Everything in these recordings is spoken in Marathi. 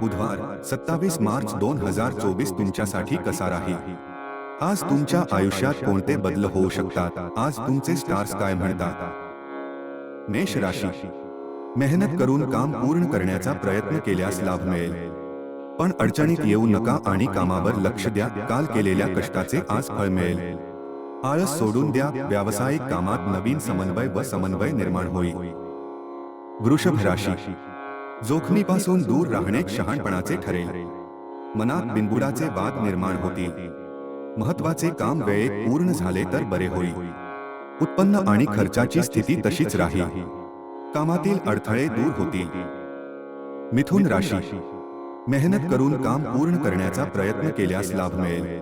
बुधवार सत्तावीस मार्च दोन हजार चोवीस तुमच्यासाठी कसा राहील आज तुमच्या आयुष्यात कोणते बदल होऊ शकतात? आज तुमचे स्टार्स काय म्हणतात? मेष राशी. मेहनत करून काम पूर्ण करण्याचा प्रयत्न केल्यास लाभ मिळेल. पण अडचणीत येऊ नका आणि कामावर लक्ष द्या. काल केलेल्या कष्टाचे आज फळ मिळेल. आळस सोडून द्या. व्यावसायिक कामात नवीन समन्वय व समन्वय निर्माण होईल. वृषभ राशी. जोखमीपासून दूर राहणे शहाणपणाचे ठरेल. मनात बिनबुडाचे वाद निर्माण होतील. महत्त्वाचे काम वेळेत पूर्ण झाले तर बरे होईल. उत्पन्न आणि खर्चाची स्थिती तशीच राहील. कामातील अडथळे दूर होतील. मिथुन राशी. मेहनत करून काम पूर्ण करण्याचा प्रयत्न केल्यास लाभ मिळेल.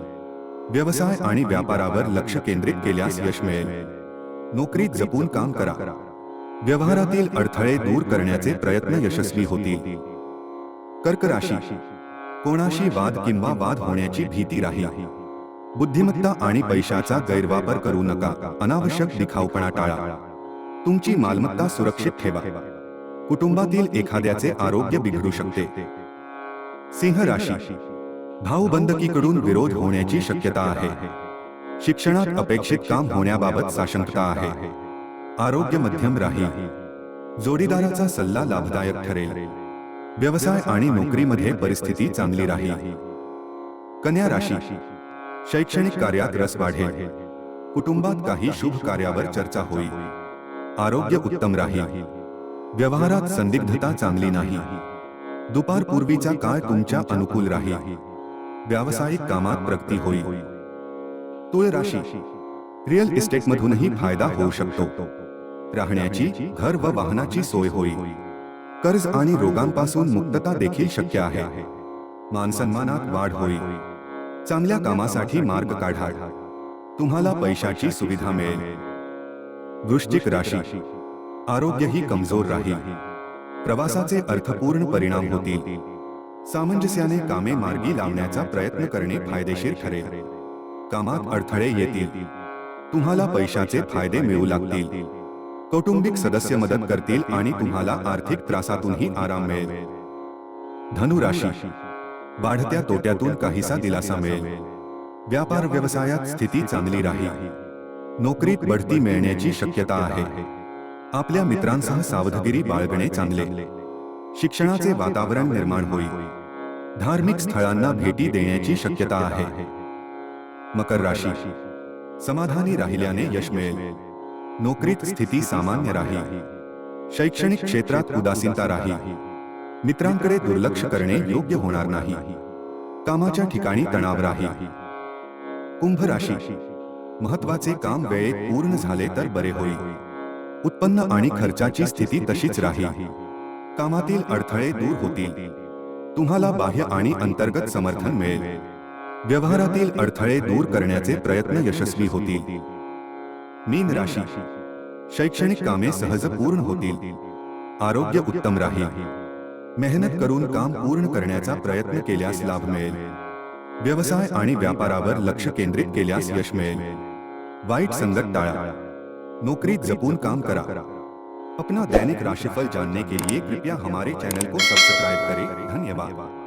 व्यवसाय आणि व्यापारावर लक्ष केंद्रित केल्यास यश मिळेल. नोकरीत जपून काम करा. व्यवहारातील अडथळे दूर करण्याचे प्रयत्न यशस्वी होतील. कर्क राशी कोणाशी वाद किंवा वाद होण्याची भीती राहील. बुद्धिमत्ता आणि पैशाचा गैरवापर करू नका. अनावश्यक दिखाऊपणा टाळा. तुमची मालमत्ता सुरक्षित ठेवा. कुटुंबातील एखाद्याचे आरोग्य बिघडू शकते. सिंह राशी भाऊबंदकीकडून विरोध होण्याची शक्यता आहे. शिक्षणात अपेक्षित काम होण्याबाबत साशंकता आहे. आरोग्य मध्यम राहील. जोडीदाराचा सल्ला लाभदायक ठरेल. व्यवसाय आणि नोकरीमध्ये परिस्थिती चांगली राहील. कन्या राशी. शैक्षणिक कार्यात रस वाढेल. कुटुंबात काही शुभ कार्यावर चर्चा होईल. आरोग्य उत्तम राहील. व्यवहारात संदिग्धता चांगली नाही. दुपार पूर्वीचा काळ तुमच्या अनुकूल राहील. व्यावसायिक कामात प्रगती होईल. तुळ राशी रिअल इस्टेट मधूनही फायदा होऊ शकतो. राहण्याची घर व वाहनाची सोय होईल कर्ज आणि रोगांपासून मुक्तता देखील शक्य आहे. मानसन्मानात वाढ होईल चांगल्या कामासाठी मार्ग काढा. तुम्हाला पैशाची सुविधा मिळेल. वृश्चिक राशी. आरोग्यही कमजोर राहील. प्रवासाचे अर्थपूर्ण परिणाम होतील. सामंजस्याने कामे मार्गी लावण्याचा प्रयत्न करणे फायदेशीर ठरेल. कामात अडथळे येतील. तुम्हाला पैशाचे फायदे मिळू लागतील. कौटुंबिक सदस्य मदत करतील आणि तुम्हाला आर्थिक त्रासातूनही आराम मिळेल. धनुराशी. वाढत्या तोट्यातून काहीसा दिलासा मिळेल. व्यापार व्यवसायात स्थिती चांगली राहील. नोकरीत बढती मिळण्याची शक्यता आहे. आपल्या मित्रांसह सावधगिरी बाळगणे चांगले. शिक्षणाचे वातावरण निर्माण होईल. धार्मिक स्थळांना भेटी देण्याची शक्यता आहे. मकर राशी. समाधानी राहिल्याने यश मिळेल. नोकरीत स्थिती सामान्य राहील शैक्षणिक क्षेत्रात उदासीनता राहील मित्रांकडे दुर्लक्ष करणे योग्य होणार नाही. कामाच्या ठिकाणी तणाव राहील कुंभ राशी महत्त्वाचे काम वेळेत पूर्ण झाले तर बरे होईल. उत्पन्न आणि खर्चाची स्थिती तशीच राहील कामातील अडथळे दूर होतील. तुम्हाला बाह्य आणि अंतर्गत समर्थन मिळेल. व्यवहारातील अडथळे दूर करण्याचे प्रयत्न यशस्वी होतील. मीन राशी। शैक्षणिक कामे सहज पूर्ण होतील। आरोग्य उत्तम राहील। मेहनत करून काम पूर्ण करण्याचा प्रयत्न केल्यास लाभ मिळेल। व्यवसाय आणि व्यापारावर लक्ष केंद्रित केल्यास यश मिळेल। वाईट संगत टाळा। नौकरी जपून काम करा। अपना दैनिक राशिफल जानने के लिए कृपया हमारे चैनल को सब्सक्राइब करें। धन्यवाद।